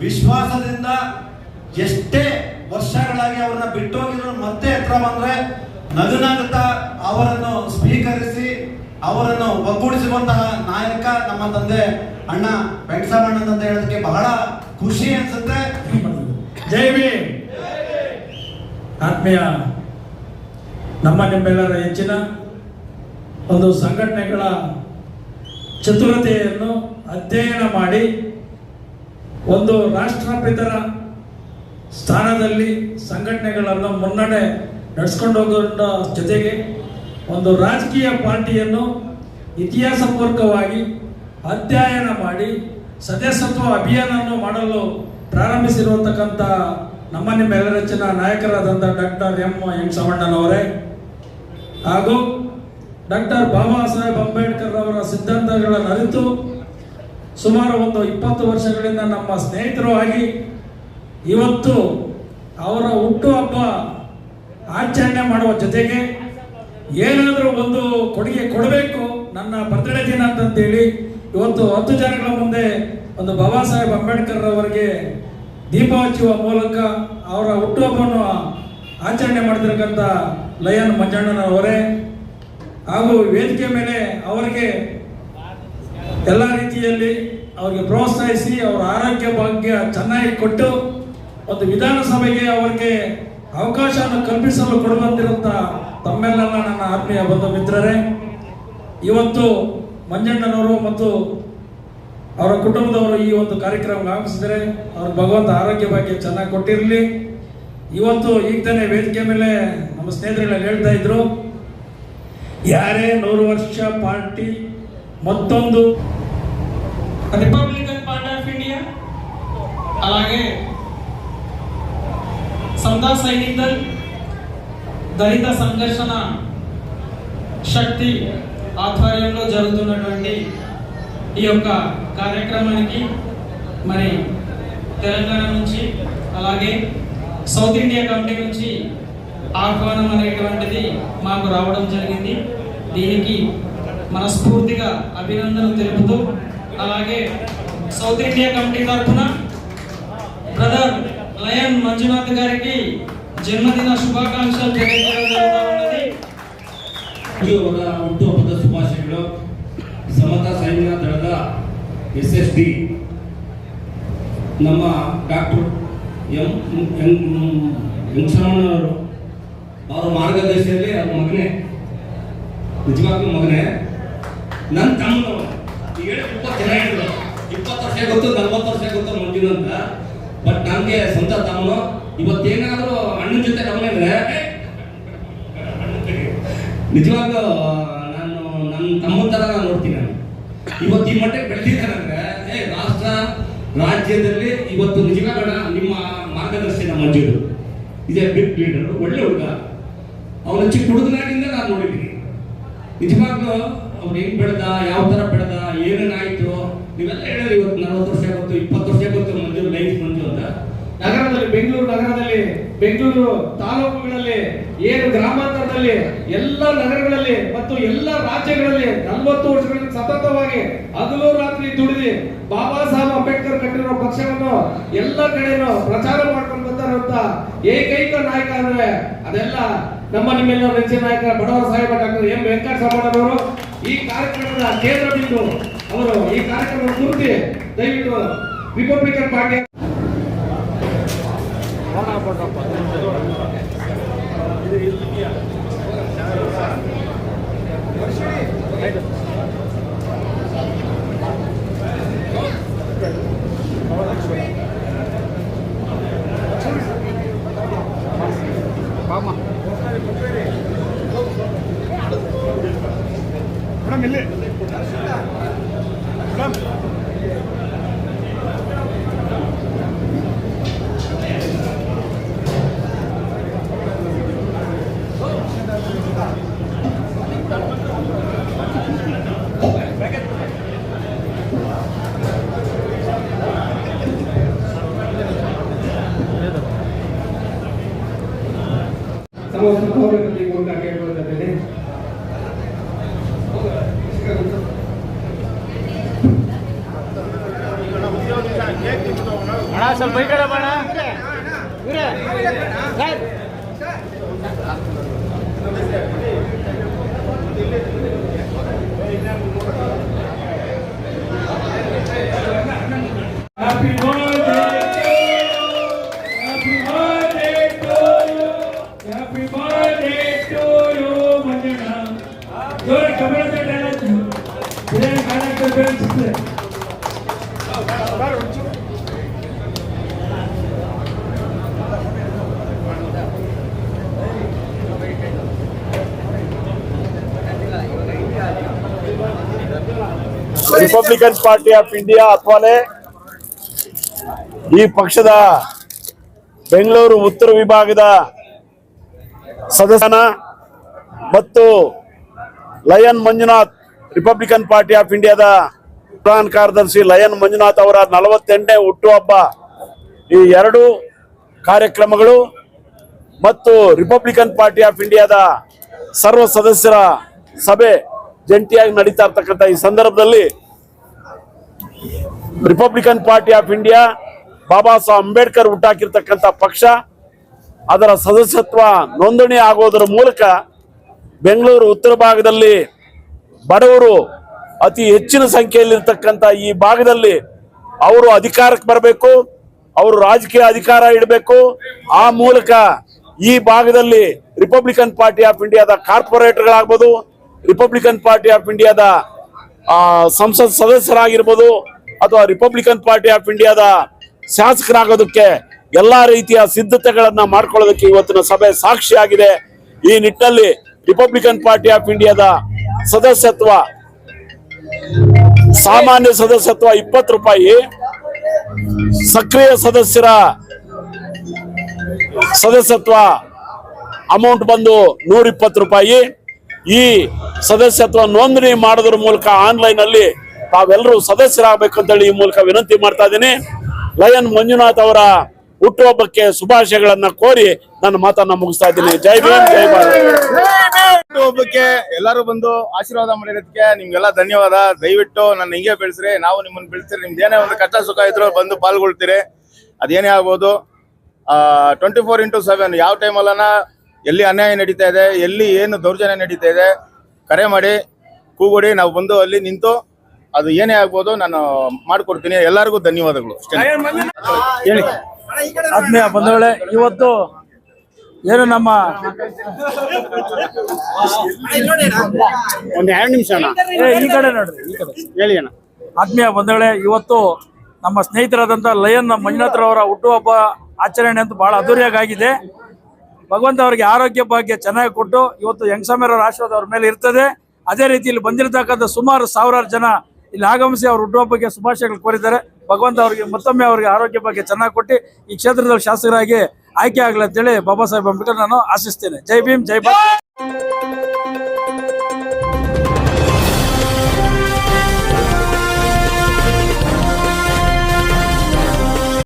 ವಿಶ್ವಾಸದಿಂದ ಎಷ್ಟೇ ವರ್ಷಗಳಾಗಿ ಅವರನ್ನ ಬಿಟ್ಟು ಹೋಗಿದ್ರು ಮತ್ತೆ ಹತ್ರ ಬಂದ್ರೆ ನಗುನಗುತ್ತಾ ಅವರನ್ನು ಸ್ವೀಕರಿಸಿ ಅವರನ್ನು ಒಗ್ಗೂಡಿಸುವಂತಹ ನಾಯಕ ನಮ್ಮ ತಂದೆ ಅಣ್ಣ ವೆಂಕಟಸಾಮಣ್ಣ ಅಂತ ಹೇಳೋದಕ್ಕೆ ಬಹಳ ಖುಷಿ ಅನ್ಸುತ್ತೆ. ಜೈ ಭೀಮ್. ಆತ್ಮೀಯ, ನಮ್ಮ ನಿಮ್ಮೆಲ್ಲರ ಹೆಚ್ಚಿನ ಒಂದು ಸಂಘಟನೆಗಳ ಚತುರತೆಯನ್ನು ಅಧ್ಯಯನ ಮಾಡಿ ಒಂದು ರಾಷ್ಟ್ರಪಿತರ ಸ್ಥಾನದಲ್ಲಿ ಸಂಘಟನೆಗಳನ್ನು ಮುನ್ನಡೆ ನಡೆಸ್ಕೊಂಡು ಹೋಗೋದ್ರ ಜೊತೆಗೆ ಒಂದು ರಾಜಕೀಯ ಪಾರ್ಟಿಯನ್ನು ಇತಿಹಾಸಪೂರ್ವಕವಾಗಿ ಅಧ್ಯಯನ ಮಾಡಿ ಸದಸ್ಯತ್ವ ಅಭಿಯಾನವನ್ನು ಮಾಡಲು ಪ್ರಾರಂಭಿಸಿರುವಂತಕ್ಕಂಥ ನಮ್ಮ ನಿಮ್ಮೆಲ್ಲರಚ್ಚಿನ ನಾಯಕರಾದಂಥ ಡಾಕ್ಟರ್ ಎಂ ಎಂ ಸವಣ್ಣನವರೇ ಹಾಗೂ ಡಾಕ್ಟರ್ ಬಾಬಾ ಸಾಹೇಬ್ ಅಂಬೇಡ್ಕರ್ ಅವರ ಸಿದ್ಧಾಂತಗಳನ್ನು ಅರಿತು ಸುಮಾರು ಒಂದು ಇಪ್ಪತ್ತು ವರ್ಷಗಳಿಂದ ನಮ್ಮ ಸ್ನೇಹಿತರು ಆಗಿ ಇವತ್ತು ಅವರ ಹುಟ್ಟುಹಬ್ಬ ಆಚರಣೆ ಮಾಡುವ ಜೊತೆಗೆ ಏನಾದರೂ ಒಂದು ಕೊಡುಗೆ ಕೊಡಬೇಕು ನನ್ನ ಬರ್ತ್ಡೇ ದಿನ ಅಂತಂತೇಳಿ ಇವತ್ತು ಹತ್ತು ಜನಗಳ ಮುಂದೆ ಒಂದು ಬಾಬಾ ಸಾಹೇಬ್ ಅಂಬೇಡ್ಕರ್ ಅವರಿಗೆ ದೀಪ ಹಚ್ಚುವ ಮೂಲಕ ಅವರ ಹುಟ್ಟುಹಬ್ಬವನ್ನು ಆಚರಣೆ ಮಾಡ್ತಿರಕ್ಕಂಥ ಲಯನ್ ಮಂಜಣ್ಣನವರೇ ಹಾಗೂ ವೇದಿಕೆ ಮೇಲೆ ಅವರಿಗೆ ಎಲ್ಲ ರೀತಿಯಲ್ಲಿ ಅವರಿಗೆ ಪ್ರೋತ್ಸಾಹಿಸಿ ಅವರ ಆರೋಗ್ಯ ಭಾಗ್ಯ ಚೆನ್ನಾಗಿ ಕೊಟ್ಟು ಒಂದು ವಿಧಾನಸಭೆಗೆ ಅವರಿಗೆ ಅವಕಾಶವನ್ನು ಕಲ್ಪಿಸಲು ಕೊಡುವಂತಿರುವಂತ ತಮ್ಮೆಲ್ಲ ನನ್ನ ಆತ್ಮೀಯ ಬಂಧು ಮಿತ್ರರೇ, ಇವತ್ತು ಮಂಜಣ್ಣನವರು ಮತ್ತು ಅವರ ಕುಟುಂಬದವರು ಈ ಒಂದು ಕಾರ್ಯಕ್ರಮ ಆಗಮಿಸಿದರೆ ಅವ್ರ ಭಗವಂತ ಆರೋಗ್ಯ ಭಾಗ್ಯ ಚೆನ್ನಾಗಿ ಕೊಟ್ಟಿರಲಿ. ಇವತ್ತು ಈಗ ತಾನೇ ವೇದಿಕೆ ಮೇಲೆ ನಮ್ಮ ಸ್ನೇಹಿತರೆಲ್ಲ ಹೇಳ್ತಾ ಇದ್ರು, ಯಾರೇ ನೂರು ವರ್ಷ ಪಾರ್ಟಿ ಮತ್ತೊಂದು రిపబ్లికన్ పార్టీ ఆఫ్ ఇండియా అలాగే సమతా సైనిక్ దళ్ దళిత సంఘర్షణ శక్తి ఆధ్వర్యంలో జరుగుతున్నటువంటి ఈ యొక్క కార్యక్రమానికి మరి తెలంగాణ నుంచి అలాగే సౌత్ ఇండియా కమిటీ నుంచి ఆహ్వానం అనేటువంటిది మాకు రావడం జరిగింది దీనికి మనస్ఫూర్తిగా అభినందనలు తెలుపుతూ అలాగే సౌత్ ఇండియా కమిటీ తరఫున బ్రదర్ లయన్ మంజునాథ్ గారికి జన్మదిన శుభాకాంక్షలు తెలియజేయడం జరుగుతూ ఉన్నది ಅವರ ಹುಟ್ಟುಹಬ್ಬದ ಶುಭಾಶಯಗಳು ಸಮತಾ ಸೈನ್ಯ ದಳದ ಎಸ್ ಎಸ್ ಡಿ ನಮ್ಮ ಡಾಕ್ಟರ್ ಎಂ ವೆಂಕಟರಮಣವರು ಅವರ ಮಾರ್ಗದರ್ಶಿಯಲ್ಲಿ ಅವ್ರ ಮಗನೇ ನಿಜವಾಗ್ಲೂ ಮಗನೇ ನನ್ನ ತಮ್ಮನು ಈಗ ಇಪ್ಪತ್ತು ಜನ ಇಪ್ಪತ್ತು ವರ್ಷ ಗೊತ್ತು, ನಲ್ವತ್ತು ವರ್ಷ ಗೊತ್ತು ಅಂತ. ಬಟ್ ನನಗೆ ಸ್ವಂತ ತಮ್ಮನು. ಇವತ್ತೇನಾದರೂ ಅಣ್ಣನ ಜೊತೆ ನಮ್ಮಂದ್ರೆ ನಿಜವಾಗ್ಲೂ, ನಾನು ನನ್ನ ತಮ್ಮನ ಥರ ನಾನು ನೋಡ್ತೀನಿ ನಾನು. ಇವತ್ತು ಈ ಮಟ್ಟಕ್ಕೆ ಬೆಳೆದಿದ್ದಾನಂದ್ರೆ, ಏ, ರಾಷ್ಟ್ರ ರಾಜ್ಯದಲ್ಲಿ ಇವತ್ತು ನಿಜವಾಗಣ ನಿಮ್ಮ ಮಾರ್ಗದರ್ಶನ ಮಂಜೂರು. ಇದೇ ಬಿಗ್ ಲೀಡರ್, ಒಳ್ಳೆ ಹುಡುಗ. ಅವನ ಚಿಕ್ಕ ಹುಡುಗನಾಗಿಂದ ನಾನು ನೋಡಿದ್ದೀನಿ. ನಿಜವಾಗ್ಲೂ ಅವ್ನು ಹೆಂಗ್ ಬೆಳೆದ, ಯಾವ ತರ ಬೆಳೆದ ಏನೇನಾಯ್ತು ನೀವೆಲ್ಲ ಹೇಳಿದ್ರಿ ಇವತ್ತು ನಲವತ್ತು ವರ್ಷ ಗೊತ್ತು ಇಪ್ಪತ್ತು ವರ್ಷ ಗೊತ್ತು ಮಂಜು ಲೈಫ್ ಮಂಜು ಅಂತ. ನಗರದಲ್ಲಿ, ಬೆಂಗಳೂರು ನಗರದಲ್ಲಿ, ಬೆಂಗಳೂರು ತಾಲೂಕುಗಳಲ್ಲಿ, ಏನು ಗ್ರಾಮಾಂತರದಲ್ಲಿ, ಎಲ್ಲ ನಗರಗಳಲ್ಲಿ ಮತ್ತು ಎಲ್ಲ ರಾಜ್ಯಗಳಲ್ಲಿ ನಲವತ್ತು ವರ್ಷಗಳಿಂದ ಸತತವಾಗಿ ಹಗಲು ರಾತ್ರಿ ದುಡಿದು ಬಾಬಾ ಸಾಹೇಬ್ ಅಂಬೇಡ್ಕರ್ ಕಟ್ಟಿರೋ ಪಕ್ಷವನ್ನು ಎಲ್ಲ ಕಡೆನೂ ಪ್ರಚಾರ ಮಾಡ್ಕೊಂಡು ಅಂತ ಏಕೈಕ ನಾಯಕ ಅಂದ್ರೆ ಅದೆಲ್ಲ ನಮ್ಮ ನಿಮ್ಮೆಲ್ಲ ನೆಚ್ಚಿನ ನಾಯಕ ಬಡವರ ಸಾಹೇಬ ಡಾಕ್ಟರ್ ಎಂ ವೆಂಕಟರಮಣರವರು ಈ ಕಾರ್ಯಕ್ರಮದ ಕೇಂದ್ರ ಬಿಂದು ಅವರು ಈ ಕಾರ್ಯಕ್ರಮ ಕುರಿತು ದಯವಿಟ್ಟು ರಿಪಬ್ಲಿಕನ್ ಪಾರ್ಟಿ ಸಮಸ್ತ ಪೌರರಲ್ಲಿ ಮೂಲಕ ಸರ್ ವೈಕಲ ಬಾಣಿ ಊರೆ sir happy republican party of India ಅಥವಾನೇ ಈ ಪಕ್ಷದ ಬೆಂಗಳೂರು ಉತ್ತರ ವಿಭಾಗದ ಸದಸ್ಯನ ಮತ್ತು lion Manjunath republican party of ಇಂಡಿಯಾದ ಪ್ರಧಾನ ಕಾರ್ಯದರ್ಶಿ ಲಯನ್ ಮಂಜುನಾಥ್ ಅವರ ನಲವತ್ತೆಂಟನೇ ಹುಟ್ಟುಹಬ್ಬ ಈ ಎರಡು ಕಾರ್ಯಕ್ರಮಗಳು ಮತ್ತು ರಿಪಬ್ಲಿಕನ್ ಪಾರ್ಟಿ ಆಫ್ ಇಂಡಿಯಾದ ಸರ್ವ ಸದಸ್ಯರ ಸಭೆ ಜಂಟಿಯಾಗಿ ನಡೀತಾ ಇರ್ತಕ್ಕಂಥ ಈ ಸಂದರ್ಭದಲ್ಲಿ republican party of India Baba Saheb Ambedkar ಹುಟ್ಟಾಕಿರ್ತಕ್ಕಂಥ ಪಕ್ಷ, ಅದರ ಸದಸ್ಯತ್ವ ನೋಂದಣಿ ಆಗೋದರ ಮೂಲಕ ಬೆಂಗಳೂರು ಉತ್ತರ ಭಾಗದಲ್ಲಿ ಬಡವರು ಅತಿ ಹೆಚ್ಚಿನ ಸಂಖ್ಯೆಯಲ್ಲಿರ್ತಕ್ಕಂಥ ಈ ಭಾಗದಲ್ಲಿ ಅವರು ಅಧಿಕಾರಕ್ಕೆ ಬರಬೇಕು, ಅವರು ರಾಜಕೀಯ ಅಧಿಕಾರ ಇಡಬೇಕು. ಆ ಮೂಲಕ ಈ ಭಾಗದಲ್ಲಿ ರಿಪಬ್ಲಿಕನ್ ಪಾರ್ಟಿ ಆಫ್ ಇಂಡಿಯಾದ ಕಾರ್ಪೊರೇಟರ್ಗಳಾಗ್ಬೋದು ರಿಪಬ್ಲಿಕನ್ ಪಾರ್ಟಿ ಆಫ್ ಇಂಡಿಯಾದ ಸಂಸತ್ ಸದಸ್ಯರಾಗಿರ್ಬೋದು ಅಥವಾ ರಿಪಬ್ಲಿಕನ್ ಪಾರ್ಟಿ ಆಫ್ ಇಂಡಿಯಾದ ಶಾಸಕರಾಗೋದಕ್ಕೆ ಎಲ್ಲಾ ರೀತಿಯ ಸಿದ್ಧತೆಗಳನ್ನ ಮಾಡ್ಕೊಳ್ಳೋದಕ್ಕೆ ಇವತ್ತಿನ ಸಭೆ ಸಾಕ್ಷಿಯಾಗಿದೆ. ಈ ನಿಟ್ಟಿನಲ್ಲಿ ರಿಪಬ್ಲಿಕನ್ ಪಾರ್ಟಿ ಆಫ್ ಇಂಡಿಯಾದ ಸದಸ್ಯತ್ವ, ಸಾಮಾನ್ಯ ಸದಸ್ಯತ್ವ ಇಪ್ಪತ್ತು ರೂಪಾಯಿ, ಸಕ್ರಿಯ ಸದಸ್ಯರ ಸದಸ್ಯತ್ವ ಅಮೌಂಟ್ ಬಂದು ನೂರ ರೂಪಾಯಿ. ಈ ಸದಸ್ಯತ್ವ ನೋಂದಣಿ ಮಾಡೋದ್ರ ಮೂಲಕ ಆನ್ಲೈನ್ ಅಲ್ಲಿ ತಾವೆಲ್ಲರೂ ಸದಸ್ಯರಾಗಬೇಕು ಅಂತೇಳಿ ಈ ಮೂಲಕ ವಿನಂತಿ ಮಾಡ್ತಾ ಇದ್ದೀನಿ. ಲಯನ್ ಮಂಜುನಾಥ್ ಅವರ ಹುಟ್ಟುಹಬ್ಬಕ್ಕೆ ಶುಭಾಶಯಗಳನ್ನ ಕೋರಿ ನನ್ನ ಮಾತನ್ನ ಮುಗಿಸ್ತಾ ಇದ್ದೀನಿ. ಜೈ ಭೀಮ್, ಜೈ ಭಾರತ್. ಒಬ್ಬಕ್ಕೆ ಎಲ್ಲರೂ ಬಂದು ಆಶೀರ್ವಾದ ಮಾಡಿರೋದಕ್ಕೆ ನಿಮ್ಗೆಲ್ಲ ಧನ್ಯವಾದ. ದಯವಿಟ್ಟು ನನ್ನ ಹಿಂಗೆ ಬೆಳೆಸ್ರಿ, ನಾವು ನಿಮ್ಮನ್ನ ಬೆಳೆಸ್ರಿ ನಿಮ್ದು ಏನೇ ಒಂದು ಕಷ್ಟ ಸುಖ ಇದ್ರು ಬಂದು ಪಾಲ್ಗೊಳ್ತೀರಿ. ಅದೇನೇ ಆಗ್ಬೋದು ಟ್ವೆಂಟಿ ಫೋರ್ ಇಂಟು ಸೆವೆನ್ ಯಾವ ಟೈಮಲ್ಲನ ಎಲ್ಲಿ ಅನ್ಯಾಯ ನಡೀತಾ ಇದೆ, ಎಲ್ಲಿ ಏನು ದೌರ್ಜನ್ಯ ನಡೀತಾ ಇದೆ, ಕರೆ ಮಾಡಿ, ಕೂಗುಡಿ, ನಾವು ಬಂದು ಅಲ್ಲಿ ನಿಂತು ಅದು ಏನೇ ಆಗ್ಬೋದು ನಾನು ಮಾಡ್ಕೊಡ್ತೀನಿ. ಎಲ್ಲರಿಗೂ ಧನ್ಯವಾದಗಳು. ಅಷ್ಟೇ. ಹೇಳಿ. ಆತ್ಮೀಯ ಬಂಧುಗಳೇ ಇವತ್ತು ಏನು ನಮ್ಮ ಒಂದು ಎರಡು ನಿಮಿಷ ಅಣ್ಣ. ಏ, ಈ ಕಡೆ ನೋಡ್ರಿ ಈ ಕಡೆ. ಹೇಳಿ ಅಣ್ಣ. ಆತ್ಮೀಯ ಬಂಧುಗಳೇ ಇವತ್ತು ನಮ್ಮ ಸ್ನೇಹಿತರಾದಂಥ ಲಯನ್ ಮಂಜುನಾಥ್ರವರ ಹುಟ್ಟುಹಬ್ಬ ಆಚರಣೆ ಅಂತ ಬಹಳ ಅದ್ದೂರಿಯಾಗಿದೆ ಆಗಿದೆ ಭಗವಂತ ಅವರಿಗೆ ಆರೋಗ್ಯ ಭಾಗ್ಯ ಚೆನ್ನಾಗಿ ಕೊಟ್ಟು ಇವತ್ತು ಯಂಗ್ಸಮೀರವರ ಆಶೀರ್ವಾದ ಅವ್ರ ಮೇಲೆ ಇರ್ತದೆ. ಅದೇ ರೀತಿ ಇಲ್ಲಿ ಬಂದಿರತಕ್ಕಂಥ ಸುಮಾರು ಸಾವಿರಾರು ಜನ ಇಲ್ಲಿ ಆಗಮಿಸಿ ಅವ್ರ ಬಗ್ಗೆ ಶುಭಾಶಯಗಳು ಕೋರಿದ್ದಾರೆ. ಭಗವಂತ ಅವರಿಗೆ ಮತ್ತೊಮ್ಮೆ ಅವರಿಗೆ ಆರೋಗ್ಯ ಬಗ್ಗೆ ಚೆನ್ನಾಗಿ ಕೊಟ್ಟು ಈ ಕ್ಷೇತ್ರದಲ್ಲಿ ಶಾಸಕರಾಗಿ ಆಯ್ಕೆ ಆಗಲಿ ಅಂತೇಳಿ ಬಾಬಾ ಸಾಹೇಬ್ ಅಂಬೇಡ್ಕರ್ ನಾನು ಆಶಿಸ್ತೇನೆ. ಜೈ ಭೀಮ್, ಜೈ ಭಾರತ್.